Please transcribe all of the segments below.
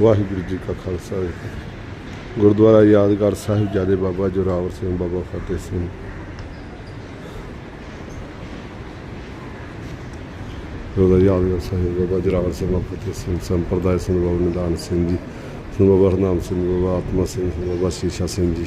ਵਾਹਿਗੁਰੂ ਜੀ ਕਾ ਖਾਲਸਾ। ਗੁਰਦੁਆਰਾ ਯਾਦਗਾਰ ਸਾਹਿਬ ਜਾਦੇ ਬਾਬਾ ਜੋਰਾਵਰ ਸਿੰਘ, ਬਾਬਾ ਫਤਿਹ ਸਿੰਘ। ਉਹਦਾ ਯਾਦਗਾਰ ਸਾਹਿਬ, ਬਾਬਾ ਜੋਰਾਵਰ ਸਿੰਘ, ਬਾਬਾ ਫਤਿਹ ਸਿੰਘ, ਸੰਪਰਦਾਇ ਸਿੰਘ ਬਾਬਾ ਨਿਦਾਨ ਸਿੰਘ ਜੀ ਸਿੰਘ ਬਾਬਾ ਹਰਨਾਮ ਸਿੰਘ, ਬਾਬਾ ਆਤਮਾ ਸਿੰਘ ਬਾਬਾ ਸ਼ੀਸ਼ਾ ਸਿੰਘ ਜੀ।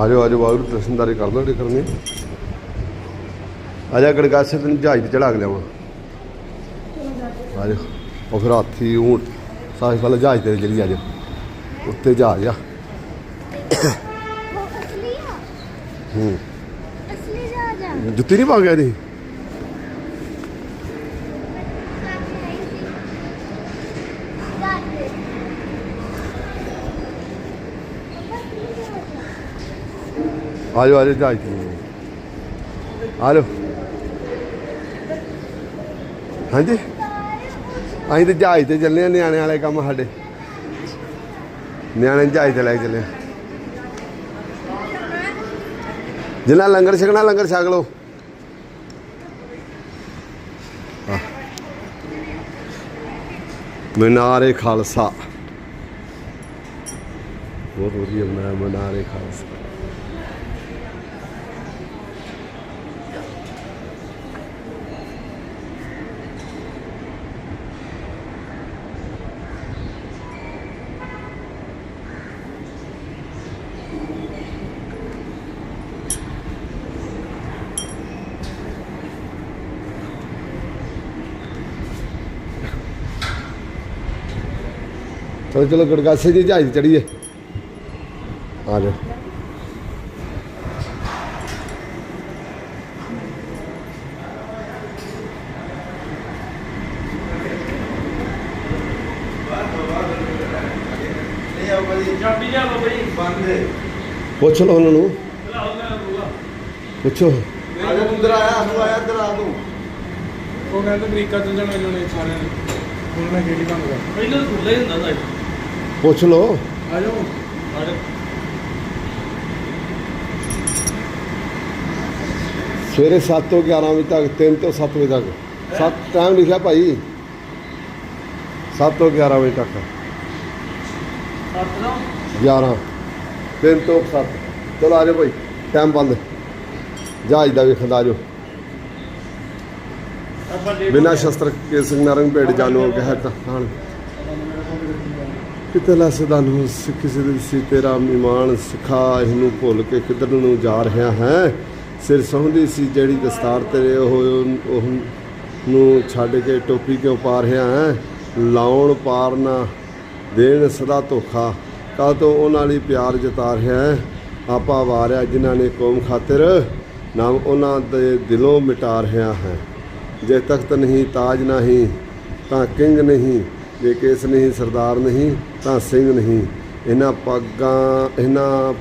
ਆਜੋ ਆਜੋ ਵਾਹਿਗੁਰੂ ਦਰਸ਼ਨਦਾਰੇ ਕਰ ਲਓ ਜਿਹੜੇ ਕਰਨੇ ਆਜਾ ਗੜਗਾਸੇ ਤੈਨੂੰ ਜਹਾਜ਼ ਤੇ ਚੜਾ ਕੇ ਲਿਆਵਾਂ। ਆਜੋ ਉਹ ਫਿਰ ਹਾਥੀ ਊਂਟ ਸਾਰੇ ਵਾਲਾ ਜਹਾਜ਼ ਤੇ ਚੜੀ ਆਜੋ। ਉੱਤੇ ਜਹਾਜ਼ ਆ ਹੂੰ। ਜੁੱਤੀ ਨਹੀਂ ਪਾ ਗਿਆ ਨਹੀਂ ਆ ਜਾਓ ਆ ਜਾਓ ਜਹਾਜ਼ ਤੇ। ਆ ਹਾਂਜੀ? ਅਸੀਂ ਤੇ ਜਹਾਜ਼ ਤੇ ਚੱਲੇ ਆ ਨਿਆਣੇ ਵਾਲੇ ਕੰਮ ਸਾਡੇ। ਨਿਆਣੇ ਜਹਾਜ਼ ਤੇ ਲੈ ਕੇ ਚੱਲੇ ਜਿੰਨਾ ਲੰਗਰ ਛਕਣਾ, ਲੰਗਰ ਛਕ ਲਓ। ਮਨਾਰੇ ਖਾਲਸਾ। ਬਹੁਤ ਵਧੀਆ ਮਨਾਰੇ ਖਾਲਸਾ। ਚਲੋ ਚਲੋ ਗੜਗਾਸੇ ਜੀ ਜਹਾਜ਼ ਤੇ ਚੜੀਏ ਆ ਜੀ ਹੈ ਪੁੱਛ ਲਓ ਉਹਨਾਂ ਨੂੰ। ਪੁੱਛੋ। ਆਜਾ ਤੂੰ ਅੰਦਰ ਆਇਆ ਤੂੰ ਆਇਆ ਅੰਦਰ ਆ ਤੂੰ। ਉਹ ਕਹਿੰਦੇ ਅਮਰੀਕਾ ਚ ਜਾਣਾ ਇਹਨਾਂ ਨੇ ਸਾਰਿਆਂ ਨੇ। ਹੁਣ ਮੈਂ ਗੇੜੀ ਬੰਦ ਕਰ? ਪਹਿਲਾਂ ਖੁੱਲਾ ਹੀ ਹੁੰਦਾ ਸਾਡਾ। ਪੁੱਛ ਲਓ। ਜਾਓ ਸਵੇਰੇ 7 ਤੋਂ 11 ਵਜੇ ਤੱਕ 3 ਤੋਂ 7 ਵਜੇ ਤੱਕ। 7 ਟਾਈਮ ਲਿਖਿਆ ਭਾਈ। 7 ਤੋਂ 11 ਵਜੇ ਤੱਕ। ਸੱਤ ਨਾ 11 3 ਤੋਂ 7 ਚਲੋ ਆ ਜਾਓ ਭਾਈ ਟਾਈਮ ਬੰਦ। ਜਹਾਜ਼ ਦਾ ਵੇਖਣ ਆ ਜਾਓ। ਬਿਨਾ ਸ਼ਸਤਰ ਕੇ ਸਿੰਘ ਨਰੰਗ ਭੇਡ ਜਾਨੋ ਕਹਿ ਕਹਾਣ ਕਿਤਲਾ ਸਦਾ ਨੂੰ ਸਿੱਖ ਸੀ, ਤੇਰਾ ਇਮਾਨ ਸਿਖਾ, ਇਹਨੂੰ ਭੁੱਲ ਕੇ ਕਿੱਧਰ ਨੂੰ ਜਾ ਰਿਹਾ ਹੈ? ਸਿਰ ਸੌਂਦੀ ਸੀ ਜਿਹੜੀ ਦਸਤਾਰ ਤੇਰੇ ਉਹ ਉਹ ਨੂੰ ਛੱਡ ਕੇ ਟੋਪੀ ਕਿਉਂ ਪਾ ਰਿਹਾ ਹੈ? ਲਾਉਣ ਪਾਰ ਨਾ ਦੇਣ ਸਦਾ ਧੋਖਾ। ਕਾ ਤੋਂ ਉਹਨਾਂ ਲਈ ਪਿਆਰ ਜਤਾ ਰਿਹਾ ਹੈ। ਆਪਾ ਵਾਰਿਆ ਜਿਨ੍ਹਾਂ ਨੇ ਕੌਮ ਖਾਤਰ ਨਾਮ ਉਹਨਾਂ ਦੇ ਦਿਲੋਂ ਮਿਟਾ ਰਿਹਾ ਹੈ। ਜੇ ਤਖਤ ਨਹੀਂ, ਤਾਜ ਨਹੀਂ, ਤਾਂ ਕਿੰਗ ਨਹੀਂ। ਜੇ ਕੇਸ ਨਹੀਂ, ਸਰਦਾਰ ਨਹੀਂ, ਤਾਂ ਸਿੰਘ ਨਹੀਂ। ਇਹਨਾਂ ਪੱਗਾਂ, ਇਹਨਾਂ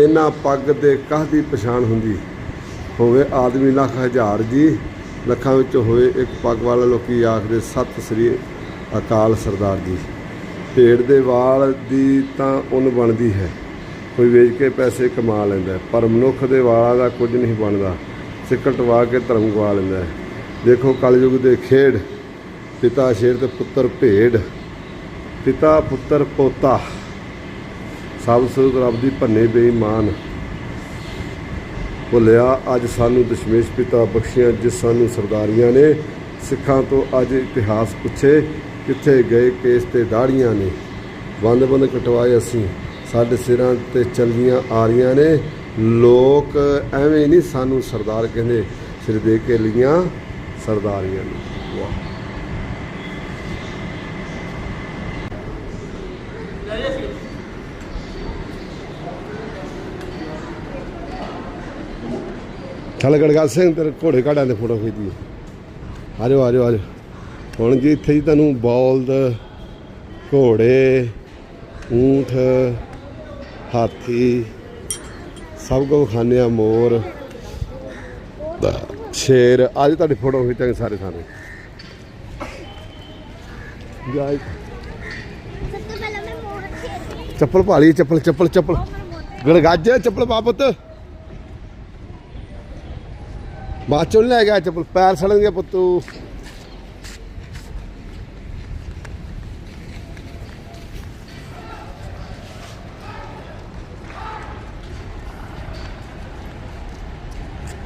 ਇਹਨਾਂ ਪੱਗ ਦੇ ਕਾਹਦੀ ਪਛਾਣ ਹੁੰਦੀ? ਹੋਵੇ ਆਦਮੀ ਲੱਖ ਹਜ਼ਾਰ ਜੀ, ਲੱਖਾਂ ਵਿੱਚ ਹੋਏ ਇੱਕ ਪੱਗ ਵਾਲਾ ਲੋਕੀ ਆਖਦੇ, ਸਤਿ ਸ੍ਰੀ ਅਕਾਲ ਸਰਦਾਰ ਜੀ। ਭੇਡ ਦੇ ਵਾਲ ਦੀ ਤਾਂ ਉਨ ਬਣਦੀ ਹੈ। ਕੋਈ ਵੇਚ ਕੇ ਪੈਸੇ ਕਮਾ ਲੈਂਦਾ ਪਰ ਮਨੁੱਖ ਦੇ ਵਾਲਾਂ ਦਾ ਕੁਝ ਨਹੀਂ ਬਣਦਾ। ਸਿੱਕਟ ਵਾ ਕੇ ਧਰਮ ਗਵਾ ਲੈਂਦਾ ਦੇਖੋ ਕਲਯੁਗ ਦੇ ਖੇਡ। ਪਿਤਾ ਸ਼ੇਰ ਤੇ ਪੁੱਤਰ ਭੇਡ, ਪਿਤਾ ਪੁੱਤਰ ਪੋਤਾ। ਸਭ ਸੁਧ ਰੱਬ ਦੀ ਭੰਨੇ ਬੇਈਮਾਨ। ਭੁੱਲਿਆ ਅੱਜ ਸਾਨੂੰ ਦਸ਼ਮੇਸ਼ ਪਿਤਾ ਬਖਸ਼ਿਆ, ਜਿਸ ਸਾਨੂੰ ਸਰਦਾਰੀਆਂ ਨੇ, ਸਿੱਖਾਂ ਤੋਂ ਅੱਜ ਇਤਿਹਾਸ ਪੁੱਛੇ, ਕਿੱਥੇ ਗਏ, ਕੇਸ ਤੇ ਦਾੜੀਆਂ ਨੇ। ਬੰਦ ਬੰਦ ਕਟਵਾਏ ਅਸੀਂ, ਸਾਡੇ ਸਿਰਾਂ ਤੇ ਚੱਲੀਆਂ ਆ ਰਹੀਆਂ ਨੇ। ਲੋਕ ਐਵੇਂ ਨਹੀਂ ਸਾਨੂੰ ਸਰਦਾਰ ਕਹਿੰਦੇ, ਸਿਰ ਦੇ ਕੇ ਲੀਆਂ ਸਰਦਾਰੀਆਂ ਨੇ। ਵਾਹ। ਚੱਲ ਗੜਗਾ ਸਿੰਘ ਤੇਰੇ ਘੋੜੇ ਘਾੜਿਆਂ ਦੇ ਫੋਟੋ ਖਿੱਚਦੀ ਆ ਜਾਓ ਆ ਜਾਓ ਆ ਜਾਓ ਹੁਣ ਜੀ ਇੱਥੇ ਹੀ ਤੁਹਾਨੂੰ ਬੌਲਦ ਘੋੜੇ ਊਂਠ ਹਾਥੀ ਸਭ ਕੁਝ ਖਾਂਦੇ ਆ ਮੋਰ ਸ਼ੇਰ ਅੱਜ ਤੁਹਾਡੀ ਫੋਟੋ ਖਿੱਚਾਂਗੇ ਸਾਰੇ ਸਾਰੇ ਤੋਂ ਖੇਡਦੀ ਚੱਪਲ। ਪਾ ਲਈ ਚੱਪਲ ਚੱਪਲ ਚੱਪਲ ਗੜਗੱਜ ਚੱਪਲ ਪਾ ਪੁੱਤ। ਬਾਅਦ ਚੋਂ ਨੀ ਲੈ ਗਿਆ ਚੱਪਲ ਪੈਰ ਸੜਨਗੇ ਪੁੱਤੂ।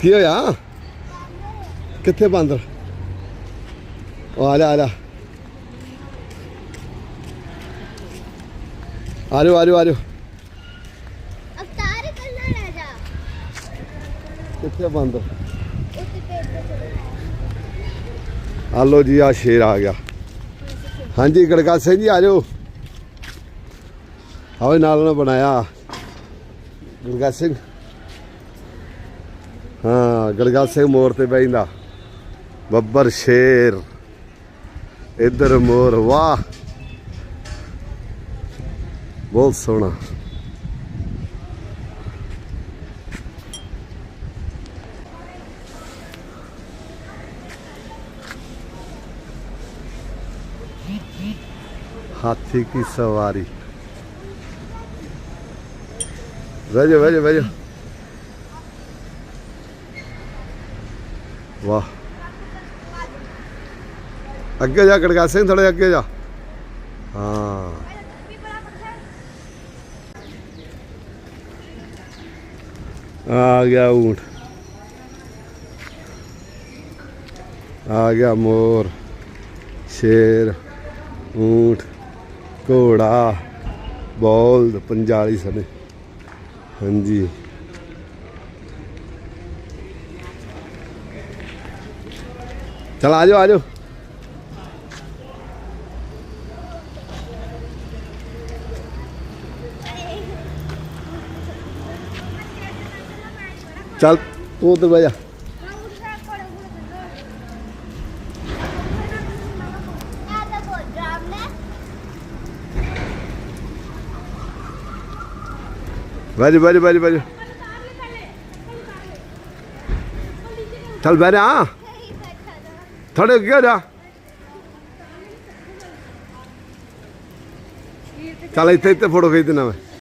ਕੀ ਹੋਇਆ? ਕਿੱਥੇ ਬਾਂਦਰ ਆ ਜਾ ਆ ਜਾ। ਆ ਜਾਓ ਆ ਜਾਓ ਆ ਅਵਤਾਰ ਕਰਨਾ ਜਾ। ਕਿੱਥੇ ਬਾਂਦਰ ਉੱਤੇ ਪੇਟ ਤੇ ਚਲੇ ਆ ਲੋ ਜੀ ਆ ਸ਼ੇਰ ਆ ਗਿਆ। ਹਾਂਜੀ ਗੜਗਾ ਸਿੰਘ ਜੀ, ਆ ਜਾਓ। ਆਵੇ ਨਾਲ ਉਹਨਾਂ ਬਣਾਇਆ। ਗੜਗਾ ਸਿੰਘ। ਹਾਂ ਗੜਗਾ ਸਿੰਘ ਮੋਰ ਤੇ ਬੈਂਦਾ ਬੱਬਰ ਸ਼ੇਰ। ਇੱਧਰ ਮੋਰ, ਵਾਹ। ਬਹੁਤ ਸੋਹਣਾ। हाथी की सवारी बैठो बैठो बैठो वाह ਅੱਗੇ ਜਾ ਗੜਗਾ ਸਿੰਘ ਥੋੜੇ ਅੱਗੇ ਜਾ ਹਾਂ ਆ ਗਿਆ ਊਂਟ ਆ ਗਿਆ ਮੋਰ ਸ਼ੇਰ ਊਂਟ ਘੋੜਾ, ਬੋਲ ਪੰਜਾਲੀ ਸਨੇ। ਹਾਂਜੀ। ਚਲ ਆ ਜਾਓ ਆ ਜਾਓ। ਚੱਲ, ਤੂੰ ਉੱਧਰ ਬਹਿ ਜਾ ਮੈਂ ਉੱਠਦਾ ਕੋਲ ਆ ਤਾਂ ਬੋਲ ਡਰਾਮ ਲੈ ਬਹਿ ਜਾ ਬਹਿ ਜਾ ਬਹਿ ਜਾ ਬਹਿ ਜਾ ਚੱਲ ਬਹਿ ਜਾ ਥੋੜੇ ਅੱਗੇ ਹੋ ਜਾ